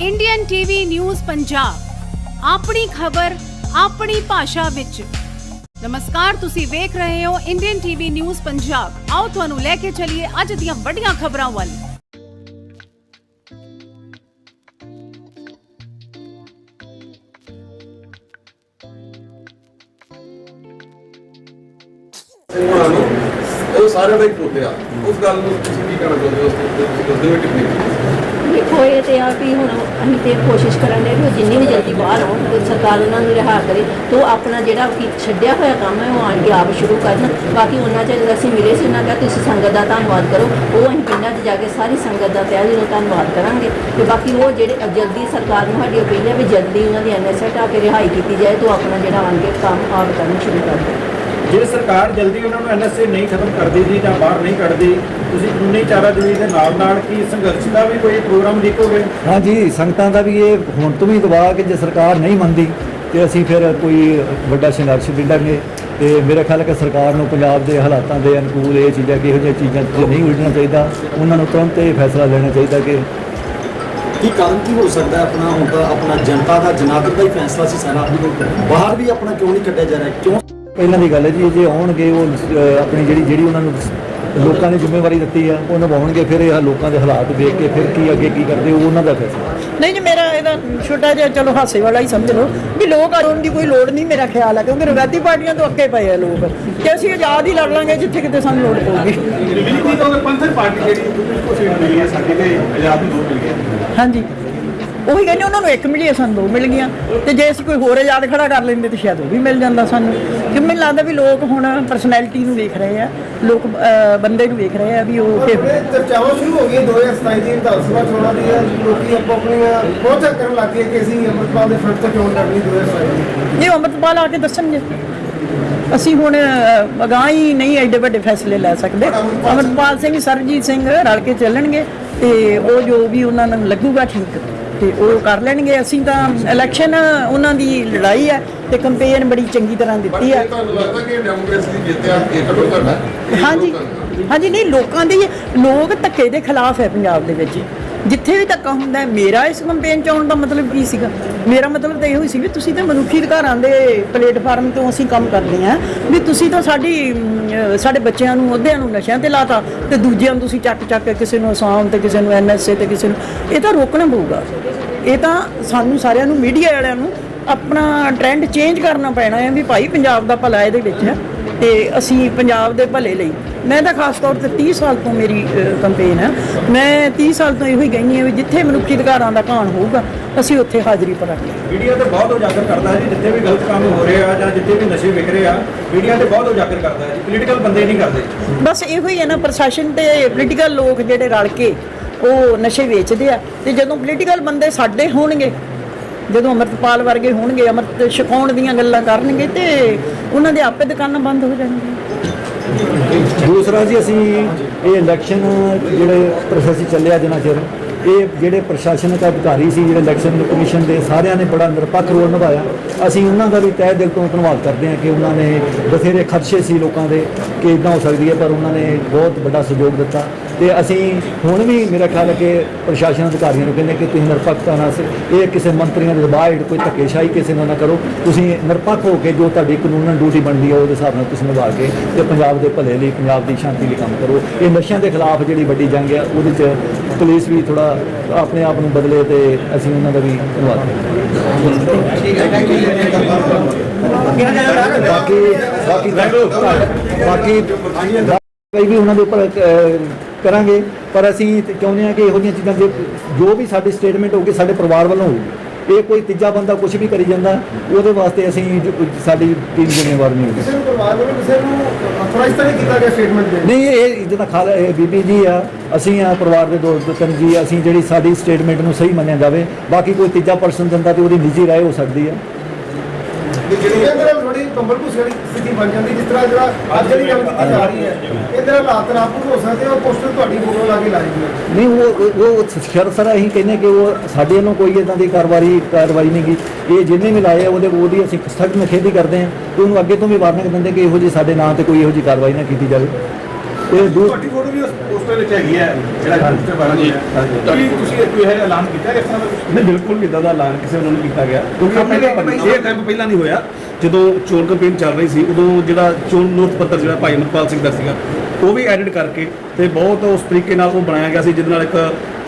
Indian TV news Punjab ਆਪਣੀ ਖਬਰ, ਆਪਣੀ ਭਾਸ਼ਾ ਵਿੱਚ। ਨਮਸਕਾਰ, ਤੁਸੀਂ ਵੇਖ ਰਹੇ ਹੋ ਇੰਡੀਅਨ ਟੀਵੀ ਨਿਊਜ਼ ਪੰਜਾਬ ਆਓ ਤੁਹਾਨੂੰ ਲੈ ਕੇ ਚੱਲੀਏ ਅੱਜ ਦੀਆਂ ਵੱਡੀਆਂ ਖਬਰਾਂ ਵੱਲ। ਉਹਨਾਂ ਨੂੰ ਉਹ ਸਾਰਿਆਂ ਦਾ ਹੀ ਪੁੱਤ ਆ ਉਸ ਗੱਲ ਨੂੰ ਤੁਸੀਂ ਕੀ ਕਹਿਣਾ ਚਾਹੁੰਦੇ ਹੋ? ਉਸ ਤੇ ਤੁਸੀਂ ਉਸ ਦੇ ਵਿੱਚ ਟਿੱਪਣੀ ਦੇਖੋ ਤੇ ਆ ਵੀ ਹੁਣ ਅਸੀਂ ਤੇ ਕੋਸ਼ਿਸ਼ ਕਰਨ ਦੇ ਵੀ ਉਹ ਜਿੰਨੀ ਵੀ ਜਲਦੀ ਬਾਹਰ ਆਉਣ, ਤੇ ਸਰਕਾਰ ਉਹਨਾਂ ਨੂੰ ਰਿਹਾ ਕਰੇ, ਤੇ ਉਹ ਆਪਣਾ ਜਿਹੜਾ ਕੀ ਛੱਡਿਆ ਹੋਇਆ ਕੰਮ ਹੈ, ਉਹ ਆਣ ਕੇ ਆਪ ਸ਼ੁਰੂ ਕਰਨ। ਬਾਕੀ ਉਹਨਾਂ ਚ ਜਦੋਂ ਅਸੀਂ ਮਿਲੇ ਸੀ ਉਹਨਾਂ ਦਾ, ਤੁਸੀਂ ਸੰਗਤ ਦਾ ਧੰਨਵਾਦ ਕਰੋ। ਉਹ ਅਸੀਂ ਪਿੰਡਾਂ 'ਚ ਜਾ ਕੇ ਸਾਰੀ ਸੰਗਤ ਦਾ ਤਹਿ ਦਿਲੋਂ ਧੰਨਵਾਦ ਕਰਾਂਗੇ। ਤੇ ਬਾਕੀ ਉਹ ਜਿਹੜੇ ਜਲਦੀ ਸਰਕਾਰ ਨੂੰ ਸਾਡੀ ਅਪੀਲ ਹੈ ਵੀ ਜਲਦੀ ਉਹਨਾਂ ਦੀ ਐਨਐਸਏ ਆ ਕੇ ਰਿਹਾਈ ਕੀਤੀ ਜਾਏ, ਤਾਂ ਉਹ ਆਪਣਾ ਜਿਹੜਾ ਆਣ ਕੇ ਕੰਮ ਆਪ ਕਰਨਾ ਸ਼ੁਰੂ ਕਰ ਦੇਣ। ਜੇ ਸਰਕਾਰ ਜਲਦੀ ਉਹਨਾਂ ਨੂੰ ਐਨਐਸਏ ਨਹੀਂ ਖਤਮ ਕਰਦੀ ਜੀ ਜਾਂ ਬਾਹਰ ਨਹੀਂ ਕੱਢਦੀ ਤੁਸੀਂ ਕਾਨੂੰਨੀ ਚਾਰਾਜੋਈ ਦੇ ਨਾਲ ਨਾਲ ਕੀ ਸੰਘਰਸ਼ ਦਾ ਵੀ ਕੋਈ ਪ੍ਰੋਗਰਾਮ ਲਿਖੋਗੇ ਹਾਂਜੀ ਸੰਗਤਾਂ ਦਾ ਵੀ ਇਹ ਹੁਣ ਤੋਂ ਵੀ ਦਬਾਅ ਕਿ ਜੇ ਸਰਕਾਰ ਨਹੀਂ ਮੰਨਦੀ ਤੇ ਅਸੀਂ ਫਿਰ ਕੋਈ ਵੱਡਾ ਸੰਘਰਸ਼ ਵਿੱਢਾਂਗੇ ਤੇ ਮੇਰਾ ਖਿਆਲ ਹੈ ਕਿ ਸਰਕਾਰ ਨੂੰ ਪੰਜਾਬ ਦੇ ਹਾਲਾਤਾਂ ਦੇ ਅਨੁਕੂਲ ਇਹ ਚੀਜ਼ਾਂ ਕਿਹੋ ਜਿਹੀਆਂ ਚੀਜ਼ਾਂ ਤੇ ਨਹੀਂ ਉਲਝਣਾ ਚਾਹੀਦਾ। ਉਹਨਾਂ ਨੂੰ ਤੁਰੰਤ ਇਹ ਫੈਸਲਾ ਲੈਣਾ ਚਾਹੀਦਾ ਕਿ ਕੀ ਕਾਰਨ ਕੀ ਹੋ ਸਕਦਾ ਆਪਣਾ ਹੁਣ ਤਾਂ ਆਪਣਾ ਜਨਤਾ ਦਾ ਜਨਾਤਕ ਦਾ ਹੀ ਫੈਸਲਾ ਸੀ ਸਾਰਾ। ਬਾਹਰ ਵੀ ਆਪਣਾ ਕਿਉਂ ਨਹੀਂ ਕੱਢਿਆ ਜਾ ਰਿਹਾ? ਕਿਉਂ ਪਹਿਲਾਂ ਦੀ ਗੱਲ ਹੈ ਜੀ ਜੇ ਆਉਣਗੇ ਉਹ ਅਹ, ਆਪਣੀ ਜਿਹੜੀ ਜਿਹੜੀ ਉਹਨਾਂ ਨੂੰ ਲੋਕਾਂ ਨੇ ਜ਼ਿੰਮੇਵਾਰੀ ਦਿੱਤੀ ਆ ਉਹ ਨਿਭਾਉਣਗੇ ਫਿਰ ਇਹ ਲੋਕਾਂ ਦੇ ਹਾਲਾਤ ਦੇਖ ਕੇ ਫਿਰ ਕੀ ਅੱਗੇ ਕੀ ਕਰਦੇ ਉਹ ਉਹਨਾਂ ਦਾ ਫੈਸਲਾ ਨਹੀਂ ਜੀ ਮੇਰਾ ਇਹਦਾ ਛੋਟਾ ਜਿਹਾ ਚਲੋ ਹਾਸੇ ਵਾਲਾ ਹੀ ਸਮਝ ਲਓ ਵੀ ਲੋਕ ਆਉਣ ਦੀ ਕੋਈ ਲੋੜ ਨਹੀਂ ਮੇਰਾ ਖਿਆਲ ਹੈ ਕਿਉਂਕਿ ਰਵਾਇਤੀ ਪਾਰਟੀਆਂ ਤੋਂ ਅੱਗੇ ਪਏ ਆ ਲੋਕ ਕਿ ਅਸੀਂ ਆਜ਼ਾਦ ਹੀ ਲੜ ਲਾਂਗੇ ਜਿੱਥੇ ਕਿਤੇ ਸਾਨੂੰ ਲੋੜ ਪਊਗੀ ਬਿਲਕੁਲ ਤਾਂ ਪੰਥਕ ਪਾਰਟੀ ਜਿਹੜੀ ਦੂਜੀ ਕੋ ਸੀਟ ਮਿਲੀ ਹੈ ਸਾਡੀ ਤੇ ਆਜ਼ਾਦ ਨੂੰ ਦੋ ਮਿਲ ਗਿਆ ਹਾਂਜੀ ਉਹੀ ਕਹਿੰਦੇ ਉਹਨਾਂ ਨੂੰ ਇੱਕ ਮਿਲੀ ਸਾਨੂੰ ਦੋ ਮਿਲ ਗਈਆਂ। ਤੇ ਜੇ ਅਸੀਂ ਕੋਈ ਹੋਰ ਆਜ਼ਾਦ ਖੜਾ ਕਰ ਲੈਂਦੇ ਤਾਂ ਸ਼ਾਇਦ ਉਹ ਵੀ ਮਿਲ ਜਾਂਦਾ ਸਾਨੂੰ। ਕਿ ਮੈਨੂੰ ਲੱਗਦਾ ਵੀ ਲੋਕ ਹੁਣ ਪਰਸਨੈਲਿਟੀ ਨੂੰ ਵੇਖ ਰਹੇ ਆ ਲੋਕ ਬੰਦੇ ਨੂੰ ਵੇਖ ਰਹੇ ਆ ਵੀ ਉਹ ਕਿ ਚਰਚਾਵਾਂ ਸ਼ੁਰੂ ਹੋ ਗਈਆਂ 2027 ਦੀ ਵਿਧਾਨ ਸਭਾ ਚੋਣਾਂ ਦੀਆਂ। ਲੋਕੀ ਆਪੋ ਆਪਣੀਆਂ ਪਹੁੰਚਾਂ ਕਰਨ ਲੱਗ ਗਏ ਕਿ ਅਸੀਂ ਅੰਮ੍ਰਿਤਪਾਲ ਦੇ ਫਰੰਟ ਤੋਂ ਚੋਣ ਲੜਨੀ 2027 ਦੀ। ਇਹ ਅੰਮ੍ਰਿਤਪਾਲ ਆ ਕੇ ਦੱਸਣਗੇ। ਅਸੀਂ ਹੁਣ ਅਗਾਂਹ ਹੀ ਨਹੀਂ ਐਡੇ ਵੱਡੇ ਫੈਸਲੇ ਲੈ ਸਕਦੇ। ਅਮਰਪਾਲ ਸਿੰਘ ਸਰਜੀਤ ਸਿੰਘ ਰਲ ਕੇ ਚੱਲਣਗੇ ਤੇ ਉਹ ਜੋ ਵੀ ਉਹਨਾਂ ਨੂੰ ਲੱਗੂਗਾ ਠੀਕ। ਤੇ ਉਹ ਕਰ ਲੈਣਗੇ। ਅਸੀਂ ਤਾਂ ਇਲੈਕਸ਼ਨ ਉਹਨਾਂ ਦੀ ਲੜਾਈ ਹੈ ਤੇ ਕੰਪੇਨ ਬੜੀ ਚੰਗੀ ਤਰ੍ਹਾਂ ਦਿੱਤੀ ਹੈ। ਤੁਹਾਨੂੰ ਲੱਗਦਾ ਕਿ ਡੈਮੋਕ੍ਰੇਸੀ ਇਹ ਹਾਂਜੀ। ਹਾਂਜੀ ਨਹੀਂ ਲੋਕਾਂ ਦੇ ਲੋਕ ਧੱਕੇ ਦੇ ਖਿਲਾਫ ਹੈ ਪੰਜਾਬ ਦੇ ਵਿੱਚ। ਜਿੱਥੇ ਵੀ ਧੱਕਾ ਹੁੰਦਾ ਹੈ, ਮੇਰਾ ਇਸ ਕੰਪੇਨ ਚ ਆਉਣ ਦਾ ਮਤਲਬ ਕੀ ਸੀਗਾ? ਮੇਰਾ ਮਤਲਬ ਤਾਂ ਇਹੋ ਹੀ ਸੀ ਵੀ ਤੁਸੀਂ ਤਾਂ ਮਨੁੱਖੀ ਅਧਿਕਾਰਾਂ ਦੇ ਪਲੇਟਫਾਰਮ ਤੋਂ ਅਸੀਂ ਕੰਮ ਕਰਦੇ ਹਾਂ, ਵੀ ਤੁਸੀਂ ਤਾਂ ਸਾਡੀ ਸਾਡੇ ਬੱਚਿਆਂ ਨੂੰ, ਅਹੁਦਿਆਂ ਨੂੰ ਨਸ਼ਿਆਂ ਤੇ ਲਾਤਾ ਤੇ ਦੂਜਿਆਂ ਨੂੰ ਤੁਸੀਂ ਚੱਕ ਚੱਕ ਕੇ ਕਿਸੇ ਨੂੰ ਅਸਾਮ ਤੇ, ਕਿਸੇ ਨੂੰ ਐਨਐਸਏ ਤੇ, ਕਿਸੇ ਨੂੰ, ਇਹ ਤਾਂ ਰੋਕਣਾ ਪਊਗਾ। ਇਹ ਤਾਂ ਸਾਨੂੰ ਸਾਰਿਆਂ ਨੂੰ ਮੀਡੀਆ ਵਾਲਿਆਂ ਨੂੰ ਆਪਣਾ ਟ੍ਰੈਂਡ ਚੇਂਜ ਕਰਨਾ ਪੈਣਾ ਹੈ ਵੀ ਭਾਈ ਪੰਜਾਬ ਦਾ ਭਲਾ ਇਹਦੇ ਵਿੱਚ ਹੈ ਤੇ ਅਸੀਂ ਪੰਜਾਬ ਦੇ ਭਲੇ ਲਈ। ਮੈਂ ਤਾਂ ਖਾਸ ਤੌਰ ਤੇ 30 ਸਾਲ ਤੋਂ ਮੇਰੀ ਕੰਪੇਨ ਹੈ। ਮੈਂ 30 ਸਾਲ ਤੋਂ ਇਹੋ ਹੀ ਕਹਿੰਦੀ ਹਾਂ ਵੀ ਜਿੱਥੇ ਮਨੁੱਖੀ ਅਧਿਕਾਰਾਂ ਦਾ ਘਾਣ ਹੋਊਗਾ ਅਸੀਂ ਉੱਥੇ ਹਾਜ਼ਰੀ ਭਰਾਂਗੇ। ਮੀਡੀਆ ਤੇ ਬਹੁਤ ਉਜਾਗਰ ਕਰਦਾ ਹੈ ਜੀ ਜਿੱਥੇ ਵੀ ਗਲਤ ਕੰਮ ਹੋ ਰਹੇ ਆ ਜਾਂ ਜਿੱਥੇ ਵੀ ਨਸ਼ੇ ਵਿਕ ਰਹੇ ਆ ਮੀਡੀਆ ਤੇ ਬਹੁਤ ਉਜਾਗਰ ਕਰਦਾ ਹੈ ਜੀ। ਪੋਲੀਟੀਕਲ ਬੰਦੇ ਨਹੀਂ ਕਰਦੇ। ਬਸ ਇਹੋ ਹੀ ਹੈ ਨਾ ਪ੍ਰਸ਼ਾਸਨ ਤੇ ਪੋਲੀਟੀਕਲ ਲੋਕ ਜਿਹੜੇ ਰਲ ਕੇ ਉਹ ਨਸ਼ੇ ਵੇਚਦੇ ਆ। ਤੇ ਜਦੋਂ ਪੋਲੀਟੀਕਲ ਬੰਦੇ ਸਾਡੇ ਹੋਣਗੇ ਜਦੋਂ ਅਮਰਤਪਾਲ ਵਰਗੇ ਹੋਣਗੇ, ਅਮਰਤ ਛਕਾਉਣ ਦੀਆਂ ਗੱਲਾਂ ਕਰਨਗੇ ਤੇ ਉਹਨਾਂ ਦੇ ਆਪੇ ਦੁਕਾਨਾਂ ਬੰਦ ਹੋ ਜਾਣਗੀਆਂ। ਦੂਸਰਾ ਜੀ, ਅਸੀਂ ਇਹ ਇਲੈਕਸ਼ਨ ਜਿਹੜੇ ਪ੍ਰੋਸੈਸ ਚੱਲਿਆ ਜਿੰਨਾ ਚਿਰ, ਇਹ ਜਿਹੜੇ ਪ੍ਰਸ਼ਾਸਨਿਕ ਅਧਿਕਾਰੀ ਸੀ, ਜਿਹੜੇ ਇਲੈਕਸ਼ਨ ਕਮਿਸ਼ਨ ਦੇ ਸਾਰਿਆਂ ਨੇ ਬੜਾ ਨਿਰਪੱਖ ਰੋਲ ਨਿਭਾਇਆ। ਅਸੀਂ ਉਹਨਾਂ ਦਾ ਵੀ ਤਹਿ ਦਿਲ ਤੋਂ ਧੰਨਵਾਦ ਕਰਦੇ ਹਾਂ ਕਿ ਉਹਨਾਂ ਨੇ ਬਥੇਰੇ ਖਦਸ਼ੇ ਸੀ ਲੋਕਾਂ ਦੇ ਕਿ ਇਦਾਂ ਹੋ ਸਕਦੀ ਹੈ, ਪਰ ਉਹਨਾਂ ਨੇ ਬਹੁਤ ਵੱਡਾ ਸਹਿਯੋਗ ਦਿੱਤਾ। ਤੇ ਅਸੀਂ ਹੁਣ ਵੀ ਮੇਰਾ ਖਿਆਲ ਹੈ ਕਿ ਪ੍ਰਸ਼ਾਸਨ ਅਧਿਕਾਰੀਆਂ ਨੂੰ ਕਹਿੰਦੇ ਕਿ ਤੁਸੀਂ ਨਿਰਪੱਖਤਾ ਨਾਲ ਇਹ ਕਿਸੇ ਮੰਤਰੀਆਂ ਦੇ ਦਬਾਅ ਹੇਠ ਕੋਈ ਧੱਕੇਸ਼ਾਹੀ ਕਿਸੇ ਨਾਲ ਨਾ ਕਰੋ। ਤੁਸੀਂ ਨਿਰਪੱਖ ਹੋ ਕੇ ਜੋ ਤੁਹਾਡੀ ਕਾਨੂੰਨ ਡਿਊਟੀ ਬਣਦੀ ਹੈ, ਉਹਦੇ ਹਿਸਾਬ ਨਾਲ ਤੁਸੀਂ ਨਿਭਾ ਕੇ ਤੇ ਪੰਜਾਬ ਦੇ ਭਲੇ ਲਈ, ਪੰਜਾਬ ਦੀ ਸ਼ਾਂਤੀ ਲਈ ਕੰਮ ਕਰੋ। ਇਹ ਨਸ਼ਿਆਂ ਦੇ ਖਿਲਾਫ ਜਿਹੜੀ ਵੱਡੀ ਜੰਗ ਹੈ, ਉਹਦੇ 'ਚ ਪੁਲਿਸ ਵੀ ਥੋੜਾ ਆਪਣੇ ਆਪ ਨੂੰ ਬਦਲੇ ਤੇ ਅਸੀਂ ਉਹਨਾਂ ਦਾ ਵੀ ਧੰਨਵਾਦ ਕਰਦੇ ਬਾਕੀ ਬਾਕੀ ਬਾਕੀ ਕਈ ਵੀ ਉਹਨਾਂ ਦੇ ਉੱਪਰ ਕਰਾਂਗੇ ਪਰ ਅਸੀਂ ਚਾਹੁੰਦੇ ਹਾਂ ਕਿ ਇਹੋ ਜਿਹੀਆਂ ਚੀਜ਼ਾਂ ਜੇ ਜੋ ਵੀ ਸਾਡੀ ਸਟੇਟਮੈਂਟ ਹੋਊਗੀ ਸਾਡੇ ਪਰਿਵਾਰ ਵੱਲੋਂ ਹੋਊਗੀ। ਇਹ ਕੋਈ ਤੀਜਾ ਬੰਦਾ ਕੁਝ ਵੀ ਕਰੀ ਜਾਂਦਾ ਉਹਦੇ ਵਾਸਤੇ ਅਸੀਂ ਸਾਡੀ ਟੀਮ ਜ਼ਿੰਮੇਵਾਰ ਨਹੀਂ ਹੋਊਗੀ। ਕਿਸੇ ਨੂੰ ਪਰਿਵਾਰ ਨੂੰ ਕਿਸੇ ਨੂੰ ਅਥੋਰਾਈਜ਼ ਤਾਂ ਨਹੀਂ ਕੀਤਾ ਗਿਆ ਸਟੇਟਮੈਂਟ ਦੇ ਨਹੀਂ ਇਹ ਜਿਹਦਾ ਖਾਲ ਇਹ ਬੀਬੀ ਜੀ ਆ ਅਸੀਂ ਆ ਪਰਿਵਾਰ ਦੇ ਦੋ ਦੋ ਤਿੰਨ ਜੀ ਅਸੀਂ ਜਿਹੜੀ ਸਾਡੀ ਸਟੇਟਮੈਂਟ ਨੂੰ ਸਹੀ ਮੰਨਿਆ ਜਾਵੇ ਬਾਕੀ ਕੋਈ ਤੀਜਾ ਪਰਸਨ ਦਿੰਦਾ ਤੇ ਉਹਦੀ ਨਿੱਜੀ ਰਾਏ ਹੋ ਸਕਦੀ ਆ। ਜਿਹੜੀ ਇਹਦੇ ਨਾਲ ਥੋੜੀ ਕੰਬਲ ਭੂਸੇ ਵਾਲੀ ਸਥਿਤੀ ਬਣ ਜਾਂਦੀ, ਜਿਸ ਤਰ੍ਹਾਂ ਜਿਹੜਾ ਅੱਜ ਜਿਹੜੀ ਗੱਲ ਕੀਤੀ ਜਾ ਰਹੀ ਹੈ ਇਹਦੇ ਨਾਲ ਹਾਲਾਤ ਨਾਪੂਰ ਹੋ ਸਕਦੇ ਉਹ ਪੋਸਟਰ ਤੁਹਾਡੀ ਫੋਟੋ ਲਾ ਕੇ ਲਾਈ ਨਹੀਂ, ਉਹ ਉਹ- ਉਹ ਸ਼ਰ, ਅਸੀਂ ਕਹਿੰਦੇ ਕਿ ਉਹ ਸਾਡੇ ਵੱਲੋਂ ਕੋਈ ਇਦਾਂ ਦੀ ਕਾਰਵਾਈ ਕਾਰਵਾਈ ਨਹੀਂ ਗੀ ਇਹ ਜਿੰਨੇ ਵੀ ਲਾਏ ਆ, ਉਹਦੇ ਉਹਦੀ ਅਸੀਂ ਸਖਤ ਨਿਖੇਧੀ ਕਰਦੇ ਹਾਂ। ਤੇ ਉਹਨੂੰ ਅੱਗੇ ਤੋਂ ਵੀ ਵਾਰਨਿੰਗ ਦਿੰਦੇ ਕਿ ਇਹੋ ਜਿਹੀ ਸਾਡੇ ਨਾਂ ਤੇ ਕੋਈ ਇਹੋ ਜਿਹੀ ਕਾਰਵਾਈ ਨਾ ਕੀਤੀ ਜਾਵੇ। ਇਹ ਦੂ ਤੁਹਾਡੀ ਫੋਟੋ ਵੀ ਉਸ ਪੋਸਟਰ ਵਿੱਚ ਹੈਗੀ ਹੈ ਜਿਹੜਾ ਪੋਸਟਰ ਵਾਲਾ ਜੀ ਕੀ ਤੁਸੀਂ ਕੋਈ ਇਹ ਐਲਾਨ ਕੀਤਾ ਇਸ ਤਰ੍ਹਾਂ ਦਾ? ਨਹੀਂ ਬਿਲਕੁਲ ਇਦਾਂ ਦਾ ਐਲਾਨ ਕਿਸੇ ਵੱਲੋਂ ਨਹੀਂ ਕੀਤਾ ਗਿਆ। ਕਿਉਂਕਿ ਪਹਿਲੇ ਇਹ ਟਾਈਮ ਪਹਿਲਾਂ ਨਹੀਂ ਹੋਇਆ। ਜਦੋਂ ਚੋਣ ਕੰਪੇਨ ਚੱਲ ਰਹੀ ਸੀ ਉਦੋਂ ਜਿਹੜਾ ਚੋਣ ਨੋਟ ਪੱਤਰ ਜਿਹੜਾ ਭਾਈ ਅਮਰਪਾਲ ਸਿੰਘ ਦਾ ਸੀਗਾ ਉਹ ਵੀ ਐਡਿਟ ਕਰਕੇ ਤੇ ਬਹੁਤ ਉਸ ਤਰੀਕੇ ਨਾਲ ਉਹ ਬਣਾਇਆ ਗਿਆ ਸੀ ਜਿਹਦੇ ਨਾਲ ਇੱਕ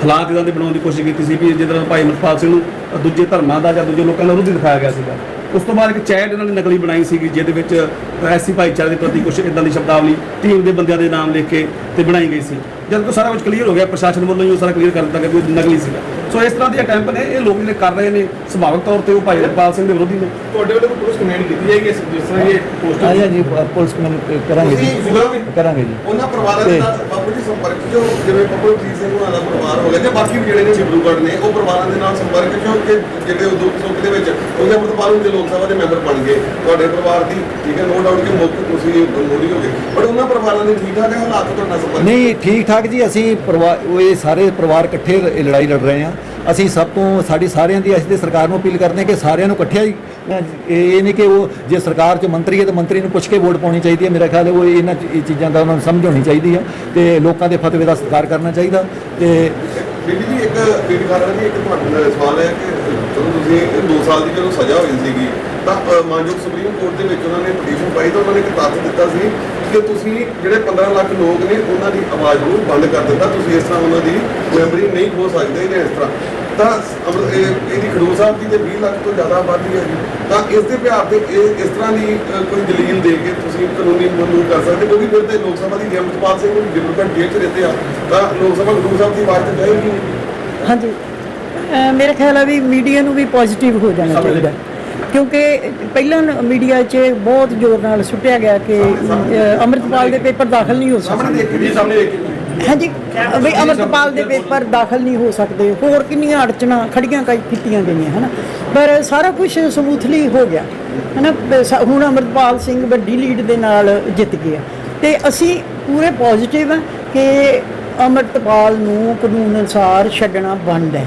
ਹਾਲਾਤ ਇਦਾਂ ਦੇ ਬਣਾਉਣ ਦੀ ਕੋਸ਼ਿਸ਼ ਕੀਤੀ ਸੀ ਵੀ ਜਿਹਦੇ ਨਾਲ ਭਾਈ ਅਮਰਪਾਲ ਸਿੰਘ ਨੂੰ ਦੂਜੇ ਧਰਮਾਂ ਦਾ ਜਾਂ ਦੂਜੇ ਲੋਕਾਂ ਦਾ ਵਿਰੋਧੀ ਦਿਖਾਇਆ ਗਿਆ ਸੀਗਾ। ਉਸ ਤੋਂ ਬਾਅਦ ਇੱਕ ਚੈਟ ਇਹਨਾਂ ਨੇ ਨਕਲੀ ਬਣਾਈ ਸੀਗੀ ਜਿਹਦੇ ਵਿੱਚ ਐਸੀ ਭਾਈਚਾਰੇ ਦੇ ਪ੍ਰਤੀ ਕੁਝ ਇਦਾਂ ਦੀ ਸ਼ਬਦਾਵਲੀ ਟੀਮ ਦੇ ਬੰਦਿਆਂ ਦੇ ਨਾਮ ਲਿਖ ਕੇ ਤੇ ਬਣਾਈ ਗਈ ਸੀ। ਜਦ ਕੋ ਸਾਰਾ ਕੁਝ ਕਲੀਅਰ ਹੋ ਗਿਆ ਪ੍ਰਸ਼ਾਸਨ ਵੱਲੋਂ ਹੀ ਉਹ ਸਾਰਾ ਕਲੀਅਰ ਕਰ ਦਿੱਤਾ ਗਿਆ ਵੀ ਉਹ ਨਕਲੀ ਸੀਗਾ। ਸੋ ਇਸ ਤਰ੍ਹਾਂ ਦੇ ਅਟੈਂਪ ਨੇ ਇਹ ਲੋਕ ਜਿਹੜੇ ਕਰ ਰਹੇ ਨੇ ਸੁਭਾਵਿਕ ਤੌਰ ਤੇ ਉਹ ਭਾਈ ਅਮਰਪਾਲ ਸਿੰਘ ਦੇ ਵਿਰੋਧੀ ਨੇ। ਤੁਹਾਡੇ ਵੱਲੋਂ ਕੋਈ ਪੁਲਿਸ ਕੰਪਲੇਂਟ ਕੀਤੀ ਜਾਏਗੀ ਇਸ- ਜਿਸ ਤਰ੍ਹਾਂ ਇਹ ਪੋਸਟਰ ਆਇਆ ਜੀ ਪੁਲਿਸ ਕਮਿਸ਼ਨ ਕਰਾਂਗੇ ਜੀ। ਕਰੋਗੇ? ਜੀ। ਉਹਨਾਂ ਪਰਿਵਾਰਾਂ ਦੇ ਤੇ- ਨਾਲ ਬਾਪੂ ਜੀ ਸੰਪਰਕ ਜੋ ਜਿਵੇਂ ਬਾਪੂ ਜੀ ਸਿੰਘ ਉਹਨਾਂ ਦਾ ਪਰਿਵਾਰ ਹੋ ਗਿਆ ਜਾਂ ਬਾਕੀ ਵੀ ਜਿਹੜੇ ਨੇ ਡਿਬਰੂਗੜ੍ਹ ਨੇ ਉਹ ਪਰਿਵਾਰਾਂ ਦੇ ਨਾਲ ਸੰਪਰਕ ਕਿਉਂ? ਕਿ ਜਿਹੜੇ ਉਹ ਦੁੱਖ ਸੁੱਖ ਦੇ ਵਿੱਚ। ਉਹਦੇ ਅਮਰਪਾਲ ਦੇ ਲੋਕ ਸਭਾ ਦੇ ਮੈਂਬਰ ਬਣ ਗਏ। ਤੁਹਾਡੇ ਪਰਿਵਾਰ ਦੀ ਠੀਕ ਹੈ ਨੋ ਡਾਊਟ ਕਿ ਮੁੱਖ ਤੁਸੀਂ ਮੋੜੀ ਹੋ ਗਏ। ਪਰ ਉਹਨਾਂ ਪਰਿਵਾਰਾਂ ਦੇ ਠੀਕ ਠਾਕ ਹਾਲਾਤ ਤੁਹਾਡਾ ਸੰਪਰਕ ਨਹੀਂ ਠੀਕ ਠਾਕ ਜੀ ਅਸੀਂ ਪਰਿਵਾਰ ਉਹ ਇਹ ਸਾਰੇ ਪਰਿਵਾਰ ਇਕੱਠੇ ਇਹ ਲੜਾਈ ਲੜ ਰਹੇ ਆ ਅਸੀਂ ਸਭ ਤੋਂ ਸਾਡੀ ਸਾਰਿਆਂ ਦੀ ਅਸੀਂ ਤੇ ਸਰਕਾਰ ਨੂੰ ਅਪੀਲ ਕਰਦੇ ਹਾਂ ਕਿ ਸਾਰਿਆਂ ਨੂੰ ਇਕੱਠਿਆ ਹੀ ਇਹ ਨਹੀਂ ਕਿ ਉਹ ਜੇ ਸਰਕਾਰ 'ਚ ਮੰਤਰੀ ਹੈ ਤਾਂ ਮੰਤਰੀ ਨੂੰ ਪੁੱਛ ਕੇ ਵੋਟ ਪਾਉਣੀ ਚਾਹੀਦੀ ਹੈ। ਮੇਰਾ ਖਿਆਲ ਹੈ ਉਹ ਇਹਨਾਂ ਚੀਜ਼ਾਂ ਦਾ ਉਹਨਾਂ ਨੂੰ ਸਮਝ ਹੋਣੀ ਚਾਹੀਦੀ ਹੈ ਤੇ ਲੋਕਾਂ ਦੇ ਫਤਵੇ ਦਾ ਸਤਿਕਾਰ ਕਰਨਾ ਚਾਹੀਦਾ ਤੇ ਬੀਬੀ ਜੀ ਇੱਕ ਬੀਬੀ ਖਾਲੜਾ ਜੀ ਇੱਕ ਤੁਹਾਡੇ ਨਾਲ ਸਵਾਲ ਹੈ ਕਿ ਜਦੋਂ ਤੁਸੀਂ 2 ਸਾਲ ਦੀ ਜਦੋਂ ਸਜ਼ਾ ਹੋਈ ਸੀਗੀ। ਤਾਂ ਮਾਨਯੋਗ ਸੁਪਰੀਮ ਕੋਰਟ ਦੇ ਵਿੱਚ ਉਹਨਾਂ ਨੇ ਪਟੀਸ਼ਨ ਪਾਈ ਤਾਂ ਉਹਨਾਂ ਨੇ ਇੱਕ ਤੱਥ ਦਿੱਤਾ ਸੀ ਕਿ ਤੁਸੀਂ ਜਿਹੜੇ 15 ਲੱਖ ਲੋਕ ਨੇ, ਉਹਨਾਂ ਦੀ ਆਵਾਜ਼ ਨੂੰ ਬੰਦ ਕਰ ਦਿੱਤਾ। ਤੁਸੀਂ ਇਸ ਤਰ੍ਹਾਂ ਉਹਨਾਂ ਦੀ ਮੈਮਰੀ ਨਹੀਂ ਖੋ ਸਕਦੇ ਜਾਂ ਇਸ ਤਰ੍ਹਾਂ। ਤਾਂ ਇਹਦੀ ਖਡੂਰ ਸਾਹਿਬ ਦੀ ਤੇ 20 ਲੱਖ ਤੋਂ ਜ਼ਿਆਦਾ ਆਬਾਦੀ ਹੈ ਤਾਂ ਇਸ ਦੇ ਪਿਆਰ ਤੇ ਇਹ, ਇਸ ਤਰ੍ਹਾਂ ਦੀ ਕੋਈ ਦਲੀਲ ਦੇ ਕੇ ਤੁਸੀਂ ਕਾਨੂੰਨੀ ਮਨਜ਼ੂਰ ਕਰ ਸਕਦੇ ਕਿਉਂਕਿ ਫਿਰ ਤੇ ਲੋਕ ਸਭਾ ਦੀ ਅਮਰਪਾਲ ਸਿੰਘ ਨੂੰ ਡਿਪਲੋਮੈਟ ਜੇਲ੍ਹ 'ਚ ਰਹਿੰਦੇ ਆ। ਤਾਂ ਲੋਕ ਸਭਾ ਖਡੂਰ ਸਾਹਿਬ ਦੀ ਆਵਾਜ਼ ਤੇ ਜਾਏਗੀ ਹਾਂਜੀ। ਮੇਰਾ ਖਿਆਲ ਹੈ ਵੀ ਮੀਡੀਆ ਨੂੰ ਵੀ ਪੋਜ਼ਿਟਿਵ ਹੋ ਜਾਣਾ ਚਾਹੀਦਾ। ਕਿਉਂਕਿ ਪਹਿਲਾਂ ਮੀਡੀਆ 'ਚ ਬਹੁਤ ਜ਼ੋਰ ਨਾਲ ਸੁੱਟਿਆ ਗਿਆ ਕਿ ਅੰਮ੍ਰਿਤਪਾਲ ਦੇ ਪੇਪਰ ਦਾਖਲ ਨਹੀਂ ਹੋ ਸਕਦੇ। ਹਾਂਜੀ ਵੀ ਅੰਮ੍ਰਿਤਪਾਲ ਦੇ ਪੇਪਰ ਦਾਖਲ ਨਹੀਂ ਹੋ ਸਕਦੇ। ਹੋਰ ਕਿੰਨੀਆਂ ਅੜਚਣਾ ਖੜੀਆਂ ਕਈ ਕੀਤੀਆਂ ਗਈਆਂ ਹਨਾ? ਪਰ ਸਾਰਾ ਕੁਝ ਸਮੂਥਲੀ ਹੋ ਗਿਆ ਹਨਾ? ਹੁਣ ਅੰਮ੍ਰਿਤਪਾਲ ਸਿੰਘ ਵੱਡੀ ਲੀਡ ਦੇ ਨਾਲ ਜਿੱਤ ਗਿਆ ਤੇ ਅਸੀਂ ਪੂਰੇ ਪੋਜ਼ਿਟਿਵ ਹਾਂ ਕਿ ਅੰਮ੍ਰਿਤਪਾਲ ਨੂੰ ਕਾਨੂੰਨ ਅਨੁਸਾਰ ਛੱਡਣਾ ਬੰਦ ਹੈ।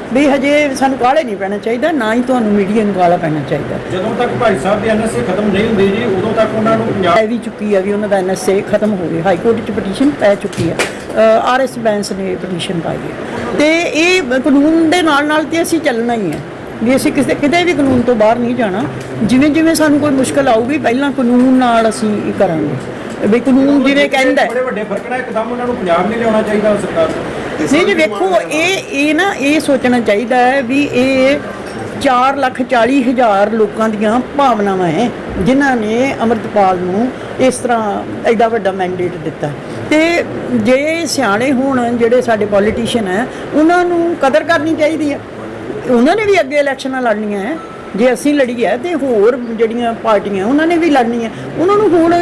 ਵੀ ਹਜੇ ਸਾਨੂੰ ਕਾਹਲੇ ਨਹੀਂ ਪੈਣਾ ਚਾਹੀਦਾ ਨਾ ਹੀ ਤੁਹਾਨੂੰ ਮੀਡੀਆ ਨੂੰ ਕਾਹਲਾ ਪੈਣਾ ਚਾਹੀਦਾ। ਜਦੋਂ ਤੱਕ ਭਾਈ ਸਾਹਿਬ ਦੀ ਐਨਐਸਏ ਖਤਮ ਨਹੀਂ ਹੁੰਦੀ ਜੀ ਉਦੋਂ ਤੱਕ ਉਹਨਾਂ ਨੂੰ ਪੰਜਾਬ ਪੈ ਵੀ ਚੁੱਕੀ ਆ ਵੀ ਉਹਨਾਂ ਦਾ ਐਨਐਸਏ ਖਤਮ ਹੋ ਗਿਆ ਹਾਈ ਕੋਰਟ 'ਚ ਪਟੀਸ਼ਨ ਪੈ ਚੁੱਕੀ ਆ। ਆਰਐਸ ਬੈਂਸ ਨੇ ਪਟੀਸ਼ਨ ਪਾਈ ਹੈ ਤੇ ਇਹ ਕਾਨੂੰਨ ਦੇ ਨਾਲ ਨਾਲ ਤੇ ਅਸੀਂ ਚੱਲਣਾ ਹੀ ਹੈ ਵੀ ਅਸੀਂ ਕਿਸੇ ਕਿਤੇ ਵੀ ਕਾਨੂੰਨ ਤੋਂ ਬਾਹਰ ਨਹੀਂ ਜਾਣਾ। ਜਿਵੇਂ ਜਿਵੇਂ ਸਾਨੂੰ ਕੋਈ ਮੁਸ਼ਕਲ ਆਊਗੀ ਪਹਿਲਾਂ ਕਾਨੂੰਨ ਨਾਲ ਅਸੀਂ ਇਹ ਕਰਾਂਗੇ। ਵੀ ਕਾਨੂੰਨ ਜਿਵੇਂ ਕਹਿੰਦਾ ਹੈ। ਬੜੇ ਵੱਡੇ ਫ਼ਰਕ ਨਾਲ ਇੱਕਦਮ ਉਹਨਾਂ ਨੂੰ ਪੰਜਾਬ ਨਹੀਂ ਲਿਆਉਣਾ ਚਾਹੀਦਾ ਸਰਕਾਰ ਨੂੰ। ਨਹੀਂ ਜੀ, ਵੇਖੋ, ਇਹ ਇਹ ਨਾ, ਇਹ ਸੋਚਣਾ ਚਾਹੀਦਾ ਹੈ ਵੀ ਇਹ 4 ਲੱਖ 40 ਹਜ਼ਾਰ ਲੋਕਾਂ ਦੀਆਂ ਭਾਵਨਾਵਾਂ ਹੈ, ਜਿਨ੍ਹਾਂ ਨੇ ਅਮਰਤਪਾਲ ਨੂੰ ਇਸ ਤਰ੍ਹਾਂ ਐਡਾ ਵੱਡਾ ਮੈਂਡੇਟ ਦਿੱਤਾ। ਤੇ ਜੇ ਸਿਆਣੇ ਹੋਣ, ਜਿਹੜੇ ਸਾਡੇ ਪੋਲੀਟੀਸ਼ੀਅਨ ਹੈ, ਉਹਨਾਂ ਨੂੰ ਕਦਰ ਕਰਨੀ ਚਾਹੀਦੀ ਹੈ। ਉਹਨਾਂ ਨੇ ਵੀ ਅੱਗੇ ਇਲੈਕਸ਼ਨਾਂ ਲੜਨੀਆਂ ਹੈ। ਜੇ ਅਸੀਂ ਲੜੀ ਹੈ ਤੇ ਹੋਰ ਜਿਹੜੀਆਂ ਪਾਰਟੀਆਂ ਉਹਨਾਂ ਨੇ ਵੀ ਲੜਨੀ ਹੈ ਉਹਨਾਂ ਨੂੰ ਹੁਣ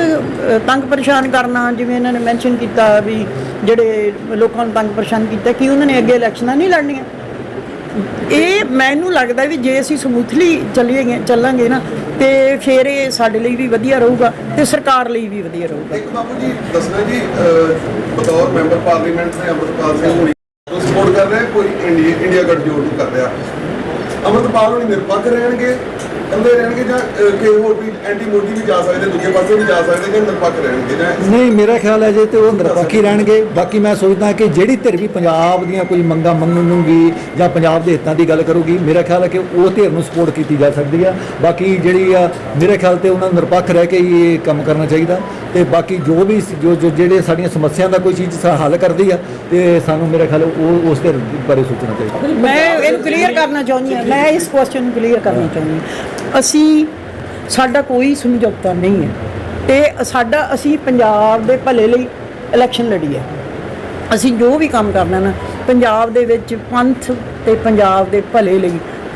ਤੰਗ ਪਰੇਸ਼ਾਨ ਕਰਨਾ, ਜਿਵੇਂ ਇਹਨਾਂ ਨੇ ਮੈਂਸ਼ਨ ਕੀਤਾ ਵੀ ਜਿਹੜੇ ਲੋਕਾਂ ਨੂੰ ਤੰਗ ਪਰੇਸ਼ਾਨ ਕੀਤਾ ਕਿ ਉਹਨਾਂ ਨੇ ਅੱਗੇ ਇਲੈਕਸ਼ਨਾਂ ਨਹੀਂ ਲੜਨੀਆਂ। ਇਹ ਮੈਨੂੰ ਲੱਗਦਾ ਵੀ ਜੇ ਅਸੀਂ ਸਮੂਥਲੀ ਚੱਲੀਏ, ਚੱਲਾਂਗੇ ਨਾ, ਤੇ ਫਿਰ ਇਹ ਸਾਡੇ ਲਈ ਵੀ ਵਧੀਆ ਰਹੂਗਾ ਤੇ ਸਰਕਾਰ ਲਈ ਵੀ ਵਧੀਆ ਰਹੂਗਾ। ਇੱਕ ਬਾਬੂ ਜੀ, ਦੱਸਣਾ ਜੀ ਬਤੌਰ ਮੈਂਬਰ ਪਾਰਲੀਮੈਂਟ ਦੇ ਅਮਰਪਾਲ ਸਿੰਘ ਹੋਣੀ ਸਪੋਰਟ ਕਰ ਰਿਹਾ, ਕੋਈ ਇੰਡੀਆ ਇੰਡੀਆ ਗੱਠਜੋੜ ਨੂੰ ਕਰ ਰਿਹਾ। ਅਮਰਪਾਲ ਹੋਣੀ ਨਿਰਪੱਖ ਰਹਿਣਗੇ ਕੱਲੇ ਰਹਿਣਗੇ ਜਾਂ ਕਿਸੇ ਹੋਰ ਵੀ ਐਂਟੀ ਮੋਦੀ ਵੀ ਜਾ ਸਕਦੇ ਦੂਜੇ ਪਾਸੇ ਵੀ ਜਾ ਸਕਦੇ ਜਾਂ ਨਿਰਪੱਖ ਰਹਿਣਗੇ ਜਾਂ ਨਹੀਂ ਮੇਰਾ ਖਿਆਲ ਹੈ ਜੇ ਤੇ ਉਹ ਨਿਰਪੱਖੀ ਰਹਿਣਗੇ। ਬਾਕੀ ਮੈਂ ਸੋਚਦਾ ਕਿ ਜਿਹੜੀ ਧਿਰ ਵੀ ਪੰਜਾਬ ਦੀਆਂ ਕੋਈ ਮੰਗਾਂ ਮੰਗੂਗੀ ਜਾਂ ਪੰਜਾਬ ਦੇ ਹਿੱਤਾਂ ਦੀ ਗੱਲ ਕਰੂਗੀ ਮੇਰਾ ਖਿਆਲ ਹੈ ਕਿ ਉਹ ਧਿਰ ਨੂੰ ਸਪੋਰਟ ਕੀਤੀ ਜਾ ਸਕਦੀ ਆ। ਬਾਕੀ ਜਿਹੜੀ ਆ ਮੇਰੇ ਖਿਆਲ ਤੇ ਉਹਨਾਂ ਨੂੰ ਨਿਰਪੱਖ ਰਹਿ ਕੇ ਹੀ ਇਹ ਕੰਮ ਕਰਨਾ ਚਾਹੀਦਾ। ਤੇ ਬਾਕੀ ਜੋ ਵੀ ਜੋ ਜੋ ਜਿਹੜੇ ਸਾਡੀਆਂ ਸਮੱਸਿਆਵਾਂ ਦਾ ਕੋਈ ਚੀਜ਼ ਹੱਲ ਕਰਦੀ ਆ ਤੇ ਸਾਨੂੰ ਮੇਰੇ ਖਿਆਲ ਉਹ ਉਸ ਧਿਰ ਬਾਰੇ ਸੋਚਣਾ ਚਾਹੀਦਾ। ਮੈਂ ਇਹਨੂੰ ਕਲੀਅਰ ਕਰਨਾ ਚਾਹੁੰਦੀ ਹਾਂ। ਮੈਂ ਇਸ ਕੁਐਸਚਨ ਨੂੰ ਕਲੀਅਰ ਕਰਨਾ ਚਾਹੁੰਦੀ ਹਾਂ। ਅਸੀਂ ਸਾਡਾ ਕੋਈ ਸਮਝੌਤਾ ਨਹੀਂ ਹੈ। ਤੇ ਸਾਡਾ ਅਸੀਂ ਪੰਜਾਬ ਦੇ ਭਲੇ ਲਈ ਇਲੈਕਸ਼ਨ ਲੜੀ ਹੈ। ਅਸੀਂ ਜੋ ਵੀ ਕੰਮ ਕਰਨਾ ਨਾ ਪੰਜਾਬ ਦੇ ਵਿੱਚ ਪੰਥ ਤੇ ਪੰਜਾਬ ਦੇ ਭਲੇ ਲਈ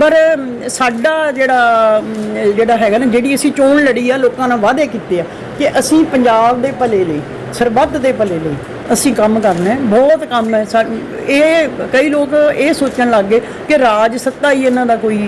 ਪਰ ਸਾਡਾ ਜਿਹੜਾ ਜਿਹੜਾ ਹੈਗਾ ਨਾ, ਜਿਹੜੀ ਅਸੀਂ ਚੋਣ ਲੜੀ ਆ, ਲੋਕਾਂ ਨਾਲ ਵਾਅਦੇ ਕੀਤੇ ਆ ਕਿ ਅਸੀਂ ਪੰਜਾਬ ਦੇ ਭਲੇ ਲਈ, ਸਰਬੱਤ ਦੇ ਭਲੇ ਲਈ ਅਸੀਂ ਕੰਮ ਕਰਨਾ ਹੈ ਬਹੁਤ ਕੰਮ ਹੈ। ਇਹ ਕਈ ਲੋਕ ਇਹ ਸੋਚਣ ਲੱਗ ਗਏ ਕਿ ਰਾਜ ਸੱਤਾ ਹੀ ਇਹਨਾਂ ਦਾ ਕੋਈ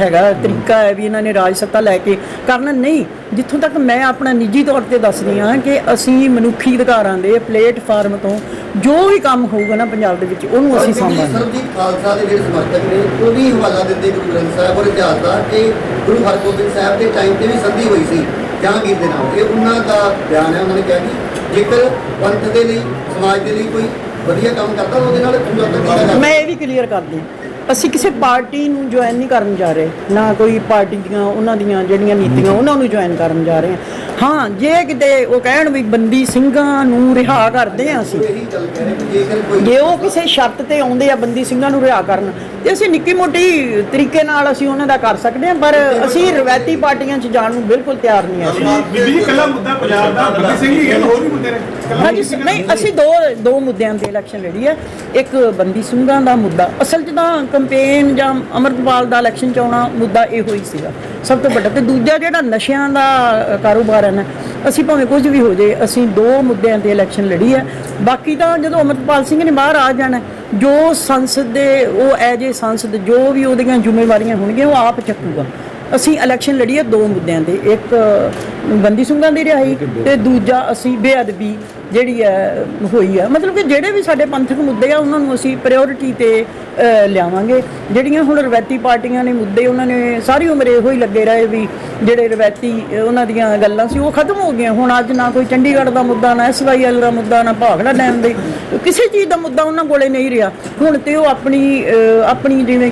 ਹੈਗਾ ਤਰੀਕਾ ਹੈ ਵੀ ਇਹਨਾਂ ਨੇ ਰਾਜ ਸੱਤਾ ਲੈ ਕੇ ਕਰਨਾ। ਨਹੀਂ ਜਿੱਥੋਂ ਤੱਕ ਮੈਂ ਆਪਣਾ ਨਿੱਜੀ ਤੌਰ ਤੇ ਦੱਸਦੀ ਹਾਂ ਕਿ ਅਸੀਂ ਮਨੁੱਖੀ ਅਧਿਕਾਰਾਂ ਦੇ ਪਲੇਟਫਾਰਮ ਤੋਂ ਜੋ ਵੀ ਕੰਮ ਹੋਊਗਾ ਨਾ ਪੰਜਾਬ ਦੇ ਵਿੱਚ ਉਹਨੂੰ ਅਸੀਂ ਸਾਂਭਾਂਗੇ। ਸਰਬਜੀਤ ਖਾਲਸਾ ਦੇ ਜਿਹੜੇ ਸਮਰਥਕ ਨੇ ਉਹ ਵੀ ਹਵਾਲਾ ਦਿੰਦੇ ਗੁਰੂ ਗ੍ਰੰਥ ਸਾਹਿਬ ਔਰ ਇਤਿਹਾਸ ਦਾ ਕਿ ਗੁਰੂ ਹਰਗੋਬਿੰਦ ਸਾਹਿਬ ਦੇ ਟਾਈਮ ਤੇ ਵੀ ਸੰਧੀ ਹੋਈ ਸੀ। ਜਹਾਂਗੀਰ ਦੇ ਨਾਲ ਇਹ ਉਹਨਾਂ ਦਾ ਬਿਆਨ ਹੈ, ਉਹਨਾਂ ਨੇ ਕਿਹਾ ਕਿ ਜੇਕਰ ਪੰਥ ਦੇ ਲਈ, ਸਮਾਜ ਦੇ ਲਈ ਕੋਈ ਵਧੀਆ ਕੰਮ ਕਰਦਾ ਉਹਦੇ ਨਾਲ ਸਮਝੌਤਾ ਕੀਤਾ ਮੈਂ ਇਹ ਵੀ ਕਲੀਅਰ ਕਰਦੀ। ਹਾਂ। ਅਸੀਂ ਕਿਸੇ ਪਾਰਟੀ ਨੂੰ ਜੁਆਇਨ ਨਹੀਂ ਕਰਨ ਜਾ ਰਹੇ। ਨਾ ਕੋਈ ਪਾਰਟੀ ਦੀਆਂ, ਉਹਨਾਂ ਦੀਆਂ ਜਿਹੜੀਆਂ ਨੀਤੀਆਂ, ਉਹਨਾਂ ਨੂੰ ਜੁਆਇਨ ਕਰਨ ਜਾ ਰਹੇ ਹਾਂ। ਹਾਂ ਜੇ ਕਿਤੇ ਉਹ ਕਹਿਣ ਵੀ ਬੰਦੀ ਸਿੰਘਾਂ ਨੂੰ ਰਿਹਾ ਕਰਦੇ ਹਾਂ ਅਸੀਂ। ਜੇ ਉਹ ਕਿਸੇ ਸ਼ਰਤ ਤੇ ਆਉਂਦੇ ਆ ਬੰਦੀ ਸਿੰਘਾਂ ਨੂੰ ਰਿਹਾ ਕਰਨ ਤੇ ਅਸੀਂ ਨਿੱਕੀ ਮੋਟੀ ਤਰੀਕੇ ਨਾਲ ਅਸੀਂ ਉਹਨਾਂ ਦਾ ਕਰ ਸਕਦੇ ਹਾਂ ਪਰ ਅਸੀਂ ਰਵਾਇਤੀ ਪਾਰਟੀਆਂ 'ਚ ਜਾਣ ਨੂੰ ਬਿਲਕੁਲ ਤਿਆਰ ਨਹੀਂ ਹਾਂ। ਬੀਬੀ ਕੱਲਾ ਮੁੱਦਾ ਪੰਜਾਬ ਦਾ ਬੰਦੀ ਸਿੰਘ ਹੀ ਹੈ ਹੋਰ ਵੀ ਮੁੱਦੇ ਨੇ। ਹਾਂਜੀ ਨਹੀਂ ਅਸੀਂ ਦੋ ਦੋ ਮੁੱਦਿਆਂ ਤੇ ਇਲੈਕਸ਼ਨ ਲੜੀ ਹੈ। ਇੱਕ ਬੰਦੀ ਸਿੰਘਾਂ ਦਾ ਮੁੱਦਾ ਅਸਲ 'ਚ ਤਾਂ ਕੰਪੇਨ ਜਾਂ ਅਮਰਤਪਾਲ ਦਾ ਇਲੈਕਸ਼ਨ 'ਚ ਆਉਣਾ ਮੁੱਦਾ ਇਹੋ ਹੀ ਸੀਗਾ। ਸਭ ਤੋਂ ਵੱਡਾ ਤੇ ਦੂਜਾ ਜਿਹੜਾ ਨਸ਼ਿਆਂ ਦਾ ਕਾਰੋਬਾਰ ਹੈ ਨਾ ਅਸੀਂ ਭਾਵੇਂ ਕੁਝ ਵੀ ਹੋ ਜੇ ਅਸੀਂ ਦੋ ਮੁੱਦਿਆਂ ਤੇ ਇਲੈਕਸ਼ਨ ਲੜੀ ਹੈ। ਬਾਕੀ ਤਾਂ ਜਦੋਂ ਅਮਰਤਪਾਲ ਸਿੰਘ ਨੇ ਬਾਹਰ ਆ ਜਾਣਾ ਜੋ ਸੰਸਦ ਦੇ ਉਹ ਐਜ ਏ ਸੰਸਦ ਜੋ ਵੀ ਉਹਦੀਆਂ ਜ਼ਿੰਮੇਵਾਰੀਆਂ ਹੋਣਗੀਆਂ ਉਹ ਆਪ ਚੱਕੂਗਾ। ਅਸੀਂ ਇਲੈਕਸ਼ਨ ਲੜੀ ਹੈ ਦੋ ਮੁੱਦਿਆਂ ਤੇ ਇੱਕ ਬੰਦੀ ਸਿੰਘਾਂ ਦੀ ਰਿਹਾਈ ਤੇ ਦੂਜਾ ਅਸੀਂ ਬੇਅਦਬੀ ਜਿਹੜੀ ਹੈ, ਹੋਈ ਹੈ ਮਤਲਬ ਕਿ ਜਿਹੜੇ ਵੀ ਸਾਡੇ ਪੰਥਕ ਮੁੱਦੇ ਆ, ਉਹਨਾਂ ਨੂੰ ਅਸੀਂ ਪ੍ਰਾਇੋਰਟੀ ਤੇ ਲਿਆਵਾਂਗੇ। ਜਿਹੜੀਆਂ ਹੁਣ ਰਵਾਇਤੀ ਪਾਰਟੀਆਂ ਨੇ ਮੁੱਦੇ, ਉਹਨਾਂ ਨੇ ਸਾਰੀ ਉਮਰ ਇਹੋ ਹੀ ਲੱਗੇ ਰਹੇ ਵੀ ਜਿਹੜੇ ਰਵਾਇਤੀ ਉਹਨਾਂ ਦੀਆਂ ਗੱਲਾਂ ਸੀ, ਉਹ ਖਤਮ ਹੋ ਗਈਆਂ। ਹੁਣ ਅੱਜ ਨਾ ਕੋਈ ਚੰਡੀਗੜ੍ਹ ਦਾ ਮੁੱਦਾ, ਨਾ ਐਸਵਾਈਐਲ ਦਾ ਮੁੱਦਾ, ਨਾ ਭਾਗੜਾ ਡੈਮ ਦੇ, ਕਿਸੇ ਚੀਜ਼ ਦਾ ਮੁੱਦਾ ਉਹਨਾਂ ਕੋਲੇ ਨਹੀਂ ਰਿਹਾ। ਹੁਣ ਤੇ ਉਹ ਆਪਣੀ ਆਪਣੀ ਜਿਵੇਂ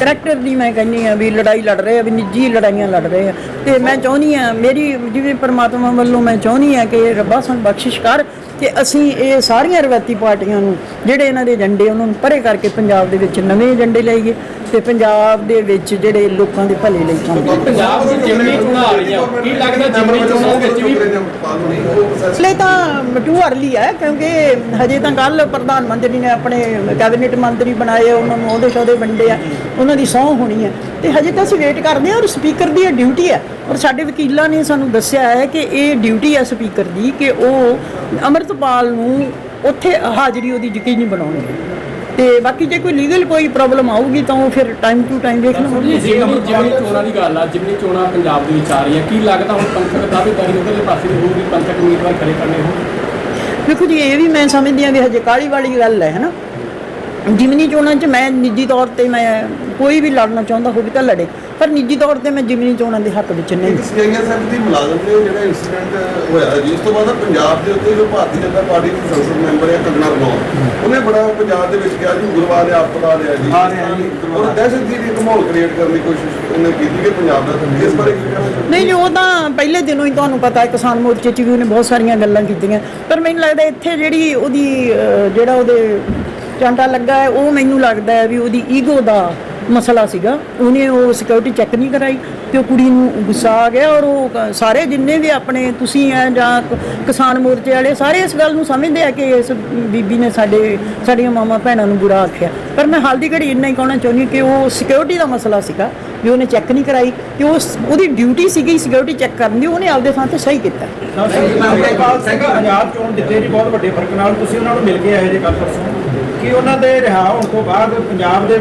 ਕਰੈਕਟਰ ਦੀ ਮੈਂ ਕਹਿੰਦੀ ਆ ਵੀ ਲੜਾਈ ਲੜ ਰਹੇ ਆ, ਵੀ ਨਿੱਜੀ ਲੜਾਈਆਂ ਲੜ ਰਹੇ ਆ। ਤੇ ਮੈਂ ਚਾਹੁੰਦੀ ਆ ਮੇਰੀ ਜਿਵੇਂ ਪਰਮਾਤਮਾ ਵੱਲੋਂ ਮੈਂ ਚਾਹੁੰਦੀ ਆ ਕਿ ਰੱਬਾ ਸਾਨੂੰ ਬਖਸ਼ਿਸ਼ ਕਰ ਕਿ ਅਸੀਂ ਇਹ ਸਾਰੀਆਂ ਰਵਾਇਤੀ ਪਾਰਟੀਆਂ ਨੂੰ ਜਿਹੜੇ ਇਹਨਾਂ ਦੇ ਏਜੰਡੇ ਉਹਨਾਂ ਨੂੰ ਪਰੇ ਕਰਕੇ ਪੰਜਾਬ ਦੇ ਵਿੱਚ ਨਵੇਂ ਏਜੰਡੇ ਲਿਆਈਏ ਤੇ ਪੰਜਾਬ ਦੇ ਵਿੱਚ ਜਿਹੜੇ ਲੋਕਾਂ ਦੇ ਭਲੇ ਲਈ ਕੰਮ ਕਰੀਏ। ਪੰਜਾਬ ਦੀ ਜਿਮਨੀ ਚੋਣਾਂ ਆ ਰਹੀਆਂ ਕੀ ਲੱਗਦਾ ਜਿਮਨੀ ਚੋਣਾਂ ਵਿੱਚ ਵੀ ਇਸ ਲਈ ਤਾਂ ਟੂ ਅਰਲੀ ਹੈ ਕਿਉਂਕਿ ਹਜੇ ਤਾਂ ਕੱਲ ਪ੍ਰਧਾਨ ਮੰਤਰੀ ਨੇ ਆਪਣੇ ਕੈਬਨਿਟ ਮੰਤਰੀ ਬਣਾਏ ਉਹਨਾਂ ਨੂੰ ਉਹਦੇ ਸ਼ੋਦੇ ਵੰਡੇ ਆ ਉਹਨਾਂ ਦੀ ਸਹੁੰ ਹੋਣੀ ਹੈ ਤੇ ਹਜੇ ਤਾਂ ਅਸੀਂ ਵੇਟ ਕਰਦੇ ਹਾਂ ਔਰ ਸਪੀਕਰ ਦੀ ਇਹ ਡਿਊਟੀ ਹੈ। ਔਰ ਸਾਡੇ ਵਕੀਲਾਂ ਨੇ ਸਾਨੂੰ ਦੱਸਿਆ ਹੈ ਕਿ ਇਹ ਡਿਊਟੀ ਹੈ ਸਪੀਕਰ ਦੀ ਕਿ ਉਹ ਅਮਰਤਪਾਲ ਨੂੰ ਉੱਥੇ ਹਾਜ਼ਰੀ ਉਹਦੀ ਯਕੀਨੀ ਬਣਾਉਣਗੇ ਤੇ ਬਾਕੀ ਜੇ ਕੋਈ ਲੀਗਲ ਕੋਈ ਪ੍ਰੋਬਲਮ ਆਊਗੀ ਤਾਂ ਉਹ ਫਿਰ ਟਾਈਮ ਟੂ ਟਾਈਮ ਵੇਖ ਲਵਾਂਗੇ ਜਿਮਨੀ ਚੋਣਾਂ ਦੀ ਗੱਲ ਆ ਜਿਮਨੀ ਚੋਣਾਂ ਪੰਜਾਬ ਦੇ ਵਿੱਚ ਆ ਰਹੀਆਂ ਕੀ ਲੱਗਦਾ ਹੁਣ ਪੰਥਕ ਦਾਅਵੇਦਾਰੀ ਉਧਰਲੇ ਪਾਸੇ ਦੀ ਹੋਊਗੀ ਪੰਥਕ ਉਮੀਦਵਾਰ ਖੜੇ ਕਰਨੇ ਹੋਣ? ਵੇਖੋ ਜੀ ਇਹ ਵੀ ਮੈਂ ਸਮਝਦੀ ਹਾਂ ਵੀ ਹਜੇ ਕਾਲੀ ਵਾਲੀ ਗੱਲ ਹੈ ਹਨਾ? ਜਿਮਨੀ ਚੋਣਾਂ 'ਚ ਮੈਂ ਨਿੱਜੀ ਤੌਰ ਤੇ ਮੈਂ ਕੋਈ ਵੀ ਲੜਨਾ ਚਾਹੁੰਦਾ ਹੋਵੇ ਤਾਂ ਲੜੇ। ਪਰ ਨਿੱਜੀ ਤੌਰ ਤੇ ਮੈਂ ਜਿਮਨੀ ਚੋਣਾਂ ਦੇ ਹੱਕ ਵਿੱਚ ਨਹੀਂ। ਸੀਆਈਏ ਸਾਹਿਬ ਦੀ ਮੁਲਾਜ਼ਮ ਨੇ ਉਹ ਜਿਹੜਾ ਇਨਸੀਡੈਂਟ ਹੋਇਆ ਜੀ ਉਸ ਤੋਂ ਬਾਅਦ ਪੰਜਾਬ ਦੇ ਉੱਤੇ ਜੋ ਭਾਰਤੀ ਜਨਤਾ ਪਾਰਟੀ ਦੀ ਸੰਸਦ ਮੈਂਬਰ ਹੈ ਕੰਗਣਾ ਰਣੌਤ ਉਹਨੇ ਬੜਾ ਪੰਜਾਬ ਦੇ ਵਿੱਚ ਕਿਹਾ ਜੀ ਉਗਰਵਾਦ ਆਪ ਆ ਰਿਹਾ ਜੀ। ਆ ਰਿਹਾ ਜੀ, ਔਰ ਦਹਿਸ਼ਤ ਦੀ ਇੱਕ ਮਾਹੌਲ ਕ੍ਰੀਏਟ ਕਰਨ ਦੀ ਕੋਸ਼ਿਸ਼ ਉਹਨੇ ਕੀਤੀ ਕਿ ਪੰਜਾਬ ਦਾ ਇਸ ਬਾਰੇ ਕੀ ਕਹਿਣਾ ਨਹੀਂ ਜੀ ਉਹ ਤਾਂ ਪਹਿਲੇ ਦਿਨੋਂ ਹੀ ਤੁਹਾਨੂੰ ਪਤਾ ਹੈ ਕਿਸਾਨ ਮੋਰਚੇ 'ਚ ਵੀ ਉਹਨੇ ਬਹੁਤ ਸਾਰੀਆਂ ਗੱਲਾਂ ਕੀਤੀਆਂ। ਪਰ ਮੈਨੂੰ ਲੱਗਦਾ ਇੱਥੇ ਜਿਹੜੀ ਉਹਦੀ ਜਿਹੜਾ ਉਹਦੇ ਚਾਂਟਾ ਲੱਗਾ ਹੈ ਉਹ ਮੈਨੂੰ ਲੱਗਦਾ ਹੈ ਵੀ ਉਹਦੀ ਈਗੋ ਦਾ ਮਸਲਾ ਸੀਗਾ। ਉਹਨੇ ਉਹ ਸਿਕਿਉਰਿਟੀ ਚੈੱਕ ਨਹੀਂ ਕਰਾਈ ਤੇ ਉਹ ਕੁੜੀ ਨੂੰ ਗੁੱਸਾ ਆ ਗਿਆ ਔਰ ਉਹ ਕ- ਸਾਰੇ ਜਿੰਨੇ ਵੀ ਆਪਣੇ ਤੁਸੀਂ ਆ ਜਾਂ ਕ- ਕਿਸਾਨ ਮੋਰਚੇ ਵਾਲੇ ਸਾਰੇ ਇਸ ਗੱਲ ਨੂੰ ਸਮਝਦੇ ਆ ਕਿ ਇਸ ਬੀਬੀ ਨੇ ਸਾਡੇ, ਸਾਡੀਆਂ ਮਾਮਾ ਭੈਣਾਂ ਨੂੰ ਬੁਰਾ ਆਖਿਆ। ਪਰ ਮੈਂ ਹਾਲ ਦੀ ਘੜੀ ਇੰਨਾ ਹੀ ਕਹਿਣਾ ਚਾਹੁੰਦੀ ਹਾਂ ਕਿ ਉਹ ਸਿਕਿਉਰਿਟੀ ਦਾ ਮਸਲਾ ਸੀਗਾ, ਵੀ ਉਹਨੇ ਚੈੱਕ ਨਹੀਂ ਕਰਾਈ ਕਿ ਉਸ ਉਹਦੀ ਡਿਊਟੀ ਸੀਗੀ ਸਿਕਿਉਰਿਟੀ ਚੈੱਕ ਕਰਨ ਦੀ, ਉਹਨੇ ਆਪਦੇ ਥਾਂ ਤੇ ਸਹੀ ਕੀਤਾ। ਅਮਰਪਾਲ ਸਿੰਘ ਪੰਜਾਬ ਚੋਣ ਜਿੱਤੇ ਜੀ ਬਹੁਤ ਵੱਡੇ ਫ਼ਰਕ ਨਾਲ ਤੁਸੀਂ ਉਹਨਾਂ ਨੂੰ ਮਿਲ ਕੇ ਆਏ ਜੇ ਕੱਲ ਪਰਸੋਂ ਕਿ ਉਹਨਾਂ ਦੇ ਰਿਹਾ ਹੋਣ ਤੋਂ ਬਾਅਦ ਪੰਜਾਬ ਦੇ